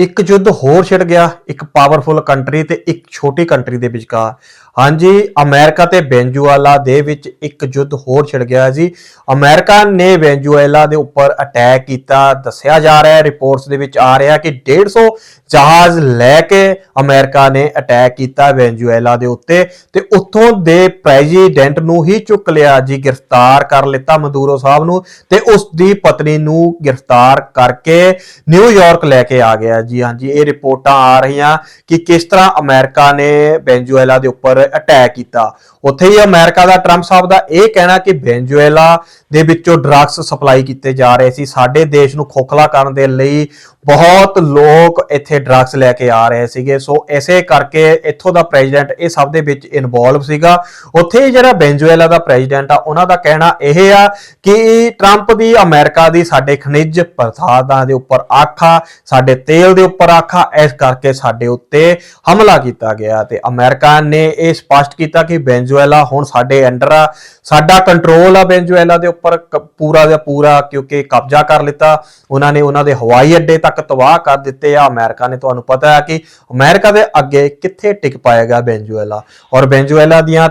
ਇੱਕ ਯੁੱਧ ਹੋਰ ਛਿੜ ਗਿਆ, ਇੱਕ ਪਾਵਰਫੁਲ ਕੰਟਰੀ ਤੇ ਇੱਕ ਛੋਟੀ ਕੰਟਰੀ ਦੇ ਵਿਚਕਾਰ। ਹਾਂਜੀ, ਅਮਰੀਕਾ ਤੇ ਵੈਨਜ਼ੂਏਲਾ ਦੇ ਵਿੱਚ ਇੱਕ ਯੁੱਧ ਹੋਰ ਛਿੜ ਗਿਆ ਜੀ। ਅਮਰੀਕਾ ਨੇ ਵੈਨਜ਼ੂਏਲਾ ਦੇ ਉੱਪਰ ਅਟੈਕ ਕੀਤਾ। ਦੱਸਿਆ ਜਾ ਰਿਹਾ ਹੈ ਰਿਪੋਰਟਸ ਦੇ ਵਿੱਚ ਆ ਰਿਹਾ ਕਿ 150 ਜਹਾਜ਼ ਲੈ ਕੇ ਅਮਰੀਕਾ ਨੇ ਅਟੈਕ ਕੀਤਾ ਵੈਨਜ਼ੂਏਲਾ ਦੇ ਉੱਤੇ ਤੇ ਉੱਥੋਂ ਦੇ ਪ੍ਰੈਜ਼ੀਡੈਂਟ ਨੂੰ ਹੀ ਚੁੱਕ ਲਿਆ ਜੀ, ਗ੍ਰਿਫਤਾਰ ਕਰ ਲਿੱਤਾ ਮਦੂਰੋ ਸਾਹਿਬ ਨੂੰ ਤੇ ਉਸ ਦੀ ਪਤਨੀ ਨੂੰ ਗ੍ਰਿਫਤਾਰ ਕਰਕੇ ਨਿਊਯਾਰਕ ਲੈ ਕੇ ਆ ਗਿਆ ਜੀ ਹਾਂਜੀ, ਇਹ ਰਿਪੋਰਟਾਂ ਆ ਰਹੀਆਂ ਕਿ ਕਿਸ ਤਰ੍ਹਾਂ ਅਮਰੀਕਾ ਨੇ ਵੈਨਜ਼ੂਏਲਾ ਦੇ ਉੱਪਰ ਅਟੈਕ ਕੀਤਾ। ਉੱਥੇ ਹੀ ਅਮਰੀਕਾ ਦਾ ਟਰੰਪ ਸਾਹਿਬ ਦਾ ਇਹ ਕਹਿਣਾ ਕਿ ਵੈਨਜ਼ੂਏਲਾ ਦੇ ਵਿੱਚੋਂ ਡਰੱਗਸ ਸਪਲਾਈ ਕੀਤੇ ਜਾ ਰਹੇ ਸੀ। ਸਾਡੇ ਦੇਸ਼ ਨੂੰ ਖੋਖਲਾ ਕਰਨ ਦੇ ਲਈ ਬਹੁਤ ਲੋਕ ਇੱਥੇ ਡਰੱਗਸ ਲੈ ਕੇ ਆ ਰਹੇ ਸੀਗੇ। ਸੋ ਐਸੇ ਕਰਕੇ ਇੱਥੋਂ ਦਾ ਪ੍ਰੈਜ਼ੀਡੈਂਟ ਇਹ ਸਭ ਦੇ ਵਿੱਚ ਇਨਵੋਲਵ ਸੀਗਾ। ਉੱਥੇ ਹੀ ਜਿਹੜਾ ਵੈਨਜ਼ੂਏਲਾ ਦਾ ਪ੍ਰੈਜ਼ੀਡੈਂਟ ਆ, ਉਹਨਾਂ ਦਾ ਕਹਿਣਾ ਇਹ ਆ ਕਿ ਟਰੰਪ ਦੀ ਅਮਰੀਕਾ ਦੀ ਸਾਡੇ ਖਣਿਜ ਪਦਾਰਥਾਂ ਦੇ ਉੱਪਰ ਆਖਾ, ਸਾਡੇ ਤੇਲ ਦੇ ਉੱਪਰ ਆਖਾ, ਇਸ ਕਰਕੇ ਸਾਡੇ ਉੱਤੇ ਹਮਲਾ ਕੀਤਾ ਗਿਆ ਤੇ ਅਮਰੀਕਾ ਨੇ ਇਹ ਸਪਸ਼ਟ ਕੀਤਾ ਕਿ ਵੈਨਜ਼ੂਏਲਾ ਹੁਣ ਸਾਡੇ ਅੰਡਰ ਆ, ਸਾਡਾ ਕੰਟਰੋਲ ਆ ਵੈਨਜ਼ੂਏਲਾ ਦੇ ਉੱਪਰ ਪੂਰਾ ਦਾ ਪੂਰਾ ਕਿਉਂਕਿ ਕਬਜ਼ਾ ਕਰ ਲਿੱਤਾ। ਉਹਨਾਂ ਨੇ ਉਹਨਾਂ ਦੇ ਹਵਾਈ ਅੱਡੇ ਤੱਕ ਤਬਾਹ ਕਰ ਦਿੱਤੇ। ਆ ਅਮਰੀਕਾ ਨੇ ਤੁਹਾਨੂੰ ਪਤਾ ਹੈ ਕਿ ਅਮਰੀਕਾ ਦੇ ਅੱਗੇ ਕਿੱਥੇ ਟਿਕ ਪਾਏਗਾ ਵੈਨਜ਼ੂਏਲਾ। ਔਰ ਵੈਨਜ਼ੂਏਲਾ ਦੀਆਂ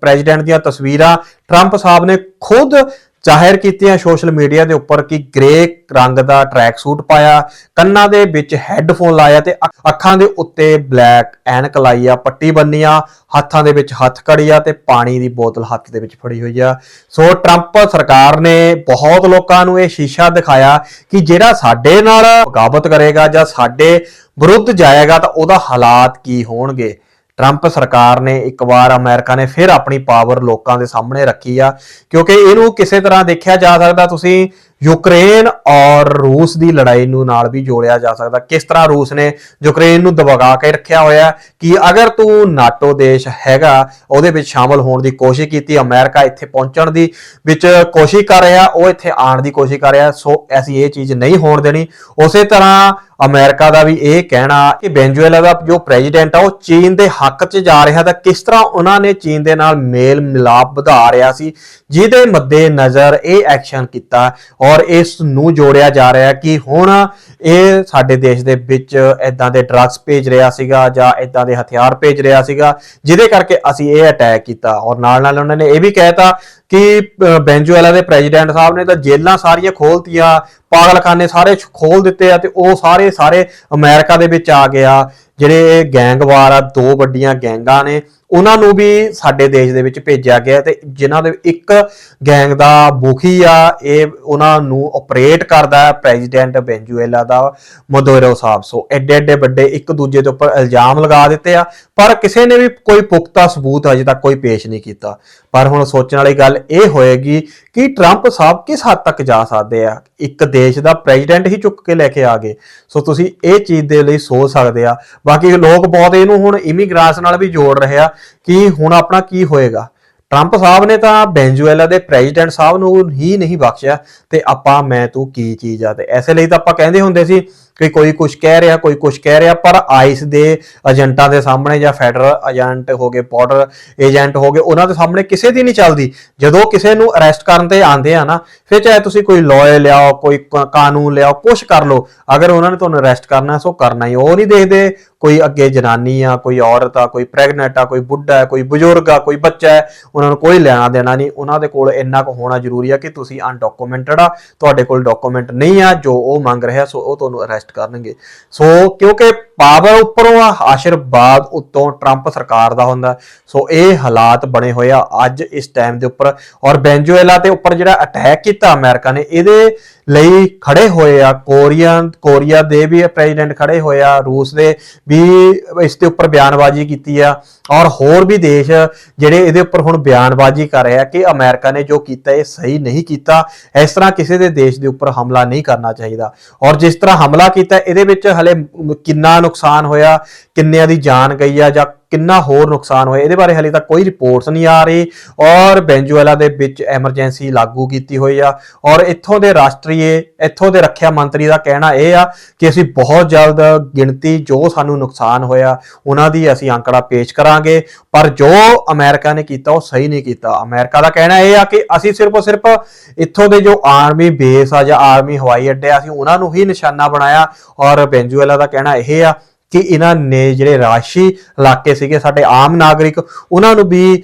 ਪ੍ਰੈਜ਼ੀਡੈਂਟ ਦੀਆਂ ਤਸਵੀਰਾਂ ਟਰੰਪ ਸਾਹਿਬ ਨੇ ਖੁਦ ਜ਼ਾਹਿਰ ਕੀਤੀਆਂ ਸੋਸ਼ਲ ਮੀਡੀਆ ਦੇ ਉੱਪਰ ਕਿ ਗ੍ਰੇ ਰੰਗ ਦਾ ਟਰੈਕ ਸੂਟ ਪਾਇਆ, ਕੰਨਾਂ ਦੇ ਵਿੱਚ ਹੈੱਡਫੋਨ ਲਾਇਆ ਤੇ ਅੱਖ- ਅੱਖਾਂ ਦੇ ਉੱਤੇ ਬਲੈਕ ਐਨਕ ਲਾਈ ਆ, ਪੱਟੀ ਬੰਨੀ ਆ, ਹੱਥਾਂ ਦੇ ਵਿੱਚ ਹੱਥ ਕੜੀ ਆ ਤੇ ਪਾਣੀ ਦੀ ਬੋਤਲ ਹੱਥ ਦੇ ਵਿੱਚ ਫੜੀ ਹੋਈ ਆ। ਸੋ ਟਰੰਪ ਸਰਕਾਰ ਨੇ ਬਹੁਤ ਲੋਕਾਂ ਨੂੰ ਇਹ ਸ਼ੀਸ਼ਾ ਦਿਖਾਇਆ ਕਿ ਜਿਹੜਾ ਸਾਡੇ ਨਾਲ ਬਗਾਵਤ ਕਰੇਗਾ ਜਾਂ ਸਾਡੇ ਵਿਰੁੱਧ ਜਾਏਗਾ ਤਾਂ ਉਹਦਾ ਹਾਲਾਤ ਕੀ ਹੋਣਗੇ। ਟਰੰਪ ਸਰਕਾਰ ਨੇ ਇੱਕ ਵਾਰ ਅਮਰੀਕਾ ਨੇ ਫਿਰ ਆਪਣੀ ਪਾਵਰ ਲੋਕਾਂ ਦੇ ਸਾਹਮਣੇ ਰੱਖੀ ਆ, ਕਿਉਂਕਿ ਇਹਨੂੰ ਕਿਸੇ ਤਰ੍ਹਾਂ ਦੇਖਿਆ ਜਾ ਸਕਦਾ ਤੁਸੀਂ ਯੂਕਰੇਨ ਔਰ ਰੂਸ ਦੀ ਲੜਾਈ ਨੂੰ ਨਾਲ ਵੀ ਜੋੜਿਆ ਜਾ ਸਕਦਾ। ਕਿਸ ਤਰ੍ਹਾਂ ਰੂਸ ਨੇ ਯੂਕਰੇਨ ਨੂੰ ਦਬਗਾ ਕੇ ਰੱਖਿਆ ਹੋਇਆ ਕਿ ਅਗਰ ਤੂੰ ਨਾਟੋ ਦੇਸ਼ ਹੈਗਾ, ਉਹਦੇ ਵਿੱਚ ਸ਼ਾਮਲ ਹੋਣ ਦੀ ਕੋਸ਼ਿਸ਼ ਕੀਤੀ ਅਮਰੀਕਾ ਇੱਥੇ ਪਹੁੰਚਣ ਦੀ ਵਿੱਚ ਕੋਸ਼ਿਸ਼ ਕਰ ਰਿਹਾ, ਉਹ ਇੱਥੇ ਆਉਣ ਦੀ ਕੋਸ਼ਿਸ਼ ਕਰ ਰਿਹਾ, ਸੋ ਐਸੀ ਇਹ ਚੀਜ਼ ਨਹੀਂ ਹੋਣ ਦੇਣੀ। ਉਸੇ ਤਰ੍ਹਾਂ ਅਮਰੀਕਾ ਦਾ ਵੀ ਇਹ ਕਹਿਣਾ ਕਿ ਵੈਨਜ਼ੂਏਲਾ ਦਾ ਜੋ ਪ੍ਰੈਜ਼ੀਡੈਂਟ ਆ, ਉਹ ਚੀਨ ਦੇ ਹੱਕ 'ਚ ਜਾ ਰਿਹਾ ਤਾਂ ਕਿਸ ਤਰ੍ਹਾਂ ਉਹਨਾਂ ਨੇ ਚੀਨ ਦੇ ਨਾਲ ਮੇਲ ਮਿਲਾਪ ਵਧਾ ਰਿਹਾ ਸੀ, ਜਿਹਦੇ ਮੱਦੇ ਨਜ਼ਰ ਇਹ ਐਕਸ਼ਨ ਕੀਤਾ ਔਰ ਇਸ ਨੂੰ ਜੋੜਿਆ ਜਾ ਰਿਹਾ ਕਿ ਹੁਣ ਇਹ ਸਾਡੇ ਦੇਸ਼ ਦੇ ਵਿੱਚ ਇਦਾਂ ਦੇ ਡਰੱਗਸ ਭੇਜ ਰਿਹਾ ਸੀਗਾ ਜਾਂ ਇਦਾਂ ਦੇ ਹਥਿਆਰ ਭੇਜ ਰਿਹਾ ਸੀਗਾ ਜਿਹਦੇ ਕਰਕੇ ਅਸੀਂ ਇਹ ਅਟੈਕ ਕੀਤਾ। ਔਰ ਨਾਲ ਨਾਲ ਉਹਨਾਂ ਨੇ ਇਹ ਵੀ ਕਹਿਤਾ ਕਿ ਅਹ, ਦੇ ਪ੍ਰੈਜ਼ੀਡੈਂਟ ਸਾਹਿਬ ਨੇ ਤਾਂ ਜੇਲ੍ਹਾਂ ਸਾਰੀਆਂ ਖੋਲਤੀਆਂ ਪਾਗਲਖਾਨੇ ਸਾਰੇ ਖੋਲ ਦਿੱਤੇ ਆ ਤੇ ਉਹ ਸਾਰੇ ਸਾਰੇ ਅਮਰੀਕਾ ਦੇ ਵਿੱਚ ਆ ਗਿਆ। ਜਿਹੜੇ ਗੈਂਗਵਾਰ ਆ ਦੋ ਵੱਡੀਆਂ ਗੈਂਗਾਂ ਨੇ। ਉਹਨਾਂ ਨੂੰ ਵੀ ਸਾਡੇ ਦੇਸ਼ ਦੇ ਵਿੱਚ ਭੇਜਿਆ ਗਿਆ ਤੇ ਜਿਨ੍ਹਾਂ ਦੇ ਇੱਕ ਗੈਂਗ ਦਾ ਮੁਖੀ ਆ, ਇਹ ਉਹਨਾਂ ਨੂੰ ਆਪਰੇਟ ਕਰਦਾ ਹੈ ਪ੍ਰੈਜ਼ੀਡੈਂਟ ਵੈਨਜ਼ੂਏਲਾ ਦਾ ਮਦੋਰੋ ਸਾਹਿਬ। ਸੋ ਐਡੇ ਐਡੇ ਵੱਡੇ ਇੱਕ ਦੂਜੇ ਦੇ ਉੱਪਰ ਇਲਜ਼ਾਮ ਲਗਾ ਦਿੱਤੇ ਆ, ਪਰ ਕਿਸੇ ਨੇ ਵੀ ਕੋਈ ਪੁਖਤਾ ਸਬੂਤ ਅਜੇ ਤੱਕ ਕੋਈ ਪੇਸ਼ ਨਹੀਂ ਕੀਤਾ। ਪਰ ਹੁਣ ਸੋਚਣ ਵਾਲੀ ਗੱਲ ਇਹ ਹੋਏਗੀ ਕਿ ਟਰੰਪ ਸਾਹਿਬ ਕਿਸ ਹੱਦ ਤੱਕ ਜਾ ਸਕਦੇ ਆ? ਇੱਕ ਦੇਸ਼ ਦਾ ਪ੍ਰੈਜ਼ੀਡੈਂਟ ਹੀ ਚੁੱਕ ਕੇ ਲੈ ਕੇ ਆ ਗਏ। ਸੋ ਤੁਸੀਂ ਇਹ ਚੀਜ਼ ਦੇ ਲਈ ਸੋਚ ਸਕਦੇ ਆ। ਬਾਕੀ ਲੋਕ ਬਹੁਤ ਇਹਨੂੰ ਹੁਣ ਇਮੀਗ੍ਰੈਂਟਸ ਨਾਲ ਵੀ ਜੋੜ ਰਹੇ ਆ। ਕਿ ਹੁਣ ਆਪਣਾ ਕੀ ਹੋਏਗਾ। ਟਰੰਪ ਸਾਹਿਬ ਨੇ ਤਾਂ ਵੈਨਜ਼ੂਏਲਾ ਦੇ ਪ੍ਰੈਜ਼ੀਡੈਂਟ ਸਾਹਿਬ ਨੂੰ ਹੀ ਨਹੀਂ ਬਖਸ਼ਿਆ ਤੇ ਆਪਾਂ, ਮੈਂ ਤੂੰ ਕੀ ਚੀਜ਼ ਆ ਤੇ ਐਸੇ ਲਈ ਤਾਂ ਆਪਾਂ ਕਹਿੰਦੇ ਹੁੰਦੇ ਸੀ ਕਿ ਕੋਈ ਕੁਝ ਕਹਿ ਰਿਹਾ, ਕੋਈ ਕੁਝ ਕਹਿ ਰਿਹਾ, ਪਰ ਆਈਸ ਦੇ ਏਜੰਟਾਂ ਦੇ ਸਾਹਮਣੇ ਜਾਂ ਫੈਡਰਲ ਏਜੰਟ ਹੋ ਗਏ ਬਾਰਡਰ ਏਜੰਟ ਹੋ ਗਏ, ਉਹਨਾਂ ਦੇ ਸਾਹਮਣੇ ਕਿਸੇ ਦੀ ਨਹੀਂ ਚੱਲਦੀ। ਜਦੋਂ ਕਿਸੇ ਨੂੰ ਅਰੈਸਟ ਕਰਨ ਤੇ ਆਂਦੇ ਆ ਨਾ, ਫਿਰ ਚਾਹੇ ਤੁਸੀਂ ਕੋਈ ਲਾਅ ਲਿਆਓ, ਕੋਈ ਕ- ਕਾਨੂੰਨ ਲਿਆਓ ਕੁਝ ਕਰ ਲਓ, ਅਗਰ ਉਹਨਾਂ ਨੇ ਤੁਹਾਨੂੰ ਅਰੈਸਟ ਕਰਨਾ, ਸੋ ਕਰਨਾ ਹੀ ਉਹ ਨਹੀਂ ਦੇਖਦੇ ਕੋਈ ਅੱਗੇ ਜਨਾਨੀ ਆ, ਕੋਈ ਔਰਤ ਆ, ਕੋਈ ਪ੍ਰੈਗਨੈਂਟ ਆ, ਕੋਈ ਬੁੱਢਾ ਹੈ, ਕੋਈ ਬਜ਼ੁਰਗ ਆ, ਕੋਈ ਬੱਚਾ ਹੈ, ਉਹਨਾਂ ਨੂੰ ਕੋਈ ਲੈਣਾ ਦੇਣਾ ਨਹੀਂ। ਉਹਨਾਂ ਦੇ ਕੋਲ ਇੰਨਾ ਕੁ ਹੋਣਾ ਜ਼ਰੂਰੀ ਆ ਕਿ ਤੁਸੀਂ ਅਨਡਾਕੂਮੈਂਟਡ ਆ, ਤੁਹਾਡੇ ਕੋਲ ਡਾਕੂਮੈਂਟ ਨਹੀਂ ਆ, ਜੋ ਉਹ ਮੰਗ ਰਿਹਾ, ਸੋ ਉਹ ਤੁਹਾਨੂੰ ਅਰੈਸਟ ਕਰਨਗੇ। ਸੋ ਕਿਉਂਕਿ ਪਾਵਰ ਉੱਪਰੋਂ ਆ, ਆਸ਼ੀਰਵਾਦ ਉੱਤੋਂ ਟਰੰਪ ਸਰਕਾਰ ਦਾ ਹੁੰਦਾ। ਸੋ ਇਹ ਹਾਲਾਤ ਬਣੇ ਹੋਏ ਆ ਅੱਜ ਇਸ ਟਾਈਮ ਦੇ ਉੱਪਰ। ਔਰ ਵੈਨਜ਼ੂਏਲਾ ਤੇ ਉੱਪਰ ਜਿਹੜਾ ਅਟੈਕ ਕੀਤਾ ਅਮਰੀਕਾ ਨੇ, ਇਹਦੇ ਲਈ ਖੜੇ ਹੋਏ ਆ ਕੋਰੀਅਨ ਕੋਰੀਆ ਦੇ ਵੀ ਪ੍ਰੈਜ਼ੀਡੈਂਟ ਖੜੇ ਹੋਏ ਆ ਰੂਸ ਦੇ ਵੀ ਇਸ ਦੇ ਉੱਪਰ ਬਿਆਨਬਾਜ਼ੀ ਕੀਤੀ ਆ। ਔਰ ਹੋਰ ਵੀ ਦੇਸ਼ ਜਿਹੜੇ ਇਹਦੇ ਉੱਪਰ ਹੁਣ ਬਿਆਨਬਾਜ਼ੀ ਕਰ ਰਹੇ ਆ ਕਿ ਅਮਰੀਕਾ ਨੇ ਜੋ ਕੀਤਾ, ਇਹ ਸਹੀ ਨਹੀਂ ਕੀਤਾ। ਇਸ ਤਰ੍ਹਾਂ ਕਿਸੇ ਦੇ ਦੇਸ਼ ਦੇ ਉੱਪਰ ਹਮਲਾ ਨਹੀਂ ਕਰਨਾ ਚਾਹੀਦਾ। ਔਰ ਜਿਸ ਤਰ੍ਹਾਂ ਹਮਲਾ ਕੀਤਾ, ਇਹਦੇ ਵਿੱਚ ਹਲੇ ਕਿੰਨਾ ਨੁਕਸਾਨ ਹੋਇਆ ਕਿੰਨਿਆਂ ਦੀ ਜਾਨ ਗਈ ਆ ਜਾਂ ਕਿੰਨਾ ਹੋਰ ਨੁਕਸਾਨ ਹੋਇਆ? ਇਹਦੇ ਬਾਰੇ ਹਲੇ ਤੱਕ ਕੋਈ ਰਿਪੋਰਟਸ ਨਹੀਂ ਆ ਰਹੀ ਔਰ ਵੈਨਜ਼ੂਏਲਾ ਦੇ ਵਿੱਚ ਐਮਰਜੈਂਸੀ ਲਾਗੂ ਕੀਤੀ ਹੋਈ ਆ ਔਰ ਇੱਥੋਂ ਦੇ ਰਾਸ਼ਟਰੀਏ ਇੱਥੋਂ ਦੇ ਰੱਖਿਆ ਮੰਤਰੀ ਦਾ ਕਹਿਣਾ ਇਹ ਆ ਕਿ ਅਸੀਂ ਬਹੁਤ ਜਲਦ ਗਿਣਤੀ ਜੋ ਸਾਨੂੰ ਨੁਕਸਾਨ ਹੋਇਆ ਉਹਨਾਂ ਦੀ ਅਸੀਂ ਅੰਕੜਾ ਪੇਸ਼ ਕਰਾਂਗੇ। ਪਰ ਜੋ ਅਮਰੀਕਾ ਨੇ ਕੀਤਾ ਉਹ ਸਹੀ ਨਹੀਂ ਕੀਤਾ। ਅਮਰੀਕਾ ਦਾ ਕਹਿਣਾ ਇਹ ਆ ਕਿ ਅਸੀਂ ਸਿਰਫ ਔਰ ਸਿਰਫ ਇੱਥੋਂ ਦੇ ਜੋ ਆਰਮੀ ਬੇਸ ਆ ਜਾਂ ਆਰਮੀ ਹਵਾਈ ਅੱਡੇ ਆ, ਅਸੀਂ ਉਹਨਾਂ ਨੂੰ ਹੀ ਨਿਸ਼ਾਨਾ ਬਣਾਇਆ ਔਰ ਵੈਨਜ਼ੂਏਲਾ ਦਾ ਕਹਿਣਾ ਇਹ ਆ ਕਿ ਇਹਨਾਂ ਨੇ ਜਿਹੜੇ ਰਾਸ਼ੀ ਇਲਾਕੇ ਸੀਗੇ, ਸਾਡੇ ਆਮ ਨਾਗਰਿਕ, ਉਹਨਾਂ ਨੂੰ ਵੀ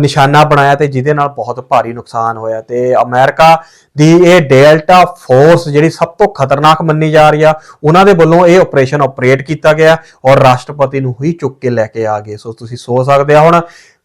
ਨਿਸ਼ਾਨਾ ਬਣਾਇਆ ਤੇ ਜਿਹਦੇ ਨਾਲ ਬਹੁਤ ਭਾਰੀ ਨੁਕਸਾਨ ਹੋਇਆ ਤੇ ਅਮਰੀਕਾ ਦੀ ਇਹ ਡੈਲਟਾ ਫੋਰਸ ਜਿਹੜੀ ਸਭ ਤੋਂ ਖਤਰਨਾਕ ਮੰਨੀ ਜਾ ਰਹੀ ਆ, ਉਹਨਾਂ ਦੇ ਵੱਲੋਂ ਇਹ ਆਪਰੇਸ਼ਨ ਆਪਰੇਟ ਕੀਤਾ ਗਿਆ ਔਰ ਰਾਸ਼ਟਰਪਤੀ ਨੂੰ ਹੀ ਚੁੱਕ ਕੇ ਲੈ ਕੇ ਆ ਗਏ। ਸੋ ਤੁਸੀਂ ਸੋਚ ਸਕਦੇ ਆ ਹੁਣ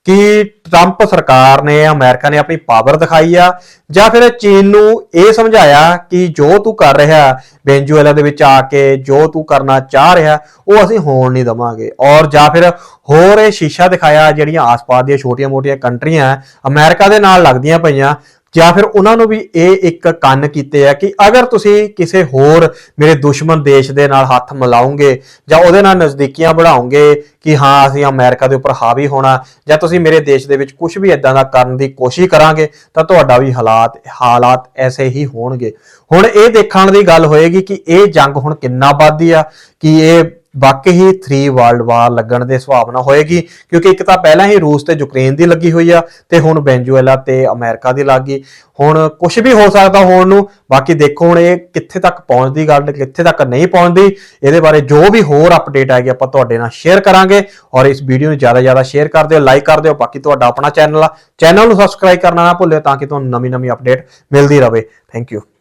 ਕਿ ਟਰੰਪ ਸਰਕਾਰ ਨੇ ਅਮਰੀਕਾ ਨੇ ਆਪਣੀ ਪਾਵਰ ਦਿਖਾਈ ਆ ਜਾਂ ਫਿਰ ਚੀਨ ਨੂੰ ਇਹ ਸਮਝਾਇਆ ਕਿ ਜੋ ਤੂੰ ਕਰ ਰਿਹਾ ਵੈਨਜ਼ੂਏਲਾ ਦੇ ਵਿੱਚ ਆ ਕੇ ਜੋ ਤੂੰ ਕਰਨਾ ਚਾਹ ਰਿਹਾ ਉਹ ਅਸੀਂ ਹੋਣ ਨਹੀਂ ਦਵਾਂਗੇ। ਔਰ ਜਾਂ ਫਿਰ ਹੋਰ ਇਹ ਸ਼ੀਸ਼ਾ ਦਿਖਾਇਆ ਜਿਹੜੀਆਂ ਆਸ-ਪਾਸ ਦੀਆਂ ਛੋਟੀਆਂ-ਮੋਟੀਆਂ ਕੰਟਰੀਆਂ ਹੈ, ਅਮਰੀਕਾ ਦੇ ਨਾਲ ਲੱਗਦੀਆਂ ਪਈਆਂ ਜਾਂ ਫਿਰ ਉਹਨਾਂ ਨੂੰ ਵੀ ਇਹ ਇੱਕ ਕੰਨ ਕੀਤੇ ਆ ਕਿ ਅਗਰ ਤੁਸੀਂ ਕਿਸੇ ਹੋਰ ਮੇਰੇ ਦੁਸ਼ਮਣ ਦੇਸ਼ ਦੇ ਨਾਲ ਹੱਥ ਮਿਲਾਉਂਗੇ ਜਾਂ ਉਹਦੇ ਨਾਲ ਨਜ਼ਦੀਕੀਆਂ ਵਧਾਉਂਗੇ ਕਿ ਹਾਂ, ਅਸੀਂ ਅਮਰੀਕਾ ਦੇ ਉੱਪਰ ਹਾਵੀ ਹੋਣਾ ਜਾਂ ਤੁਸੀਂ ਮੇਰੇ ਦੇਸ਼ ਦੇ ਵਿੱਚ ਕੁਝ ਵੀ ਇਦਾਂ ਦਾ ਕਰਨ ਦੀ ਕੋਸ਼ਿਸ਼ ਕਰਾਂਗੇ, ਤਾਂ ਤੁਹਾਡਾ ਵੀ ਹਾਲਾਤ ਹਾਲਾਤ ਐਸੇ ਹੀ ਹੋਣਗੇ। ਹੁਣ ਇਹ ਦੇਖਣ ਦੀ ਗੱਲ ਹੋਏਗੀ ਕਿ ਇਹ ਜੰਗ ਹੁਣ ਕਿੰਨਾ ਵੱਧਦੀ ਆ, ਕਿ ਇਹ ਵਾਕਈ ਹੀ 3 ਵਰਲਡ ਵਾਰ ਲੱਗਣ ਦੇ ਸੰਭਾਵਨਾ ਹੋਏਗੀ, ਕਿਉਂਕਿ ਇੱਕ ਤਾਂ ਪਹਿਲਾਂ ਹੀ ਰੂਸ ਤੇ ਯੂਕਰੇਨ ਦੀ ਲੱਗੀ ਹੋਈ ਆ ਤੇ ਹੁਣ ਵੈਨਜ਼ੂਏਲਾ ਤੇ ਅਮਰੀਕਾ ਦੀ ਲੱਗ ਗਈ। ਹੁਣ ਕੁਝ ਵੀ ਹੋ ਸਕਦਾ ਹੋਣ ਨੂੰ, ਬਾਕੀ ਦੇਖੋ ਹੁਣ ਇਹ ਕਿੱਥੇ ਤੱਕ ਪਹੁੰਚਦੀ ਗੱਲ, ਕਿੱਥੇ ਤੱਕ ਨਹੀਂ ਪਹੁੰਚਦੀ, ਇਹਦੇ ਬਾਰੇ ਜੋ ਵੀ ਹੋਰ ਅਪਡੇਟ ਆਏਗੀ ਆਪਾਂ ਤੁਹਾਡੇ ਨਾਲ ਸ਼ੇਅਰ ਕਰਾਂਗੇ ਔਰ ਇਸ ਵੀਡੀਓ ਨੂੰ ਜ਼ਿਆਦਾ ਜ਼ਿਆਦਾ ਸ਼ੇਅਰ ਕਰ ਦਿਓ ਲਾਈਕ ਕਰ ਦਿਓ, ਬਾਕੀ ਤੁਹਾਡਾ ਆਪਣਾ ਚੈਨਲ ਆ। ਚੈਨਲ ਨੂੰ ਸਬਸਕ੍ਰਾਈਬ ਕਰਨਾ ਨਾ ਭੁੱਲਿਓ ਤਾਂ ਕਿ ਤੁਹਾਨੂੰ ਨਵੀਂ ਨਵੀਂ ਅਪਡੇਟ ਮਿਲਦੀ ਰਹੇ। Thank you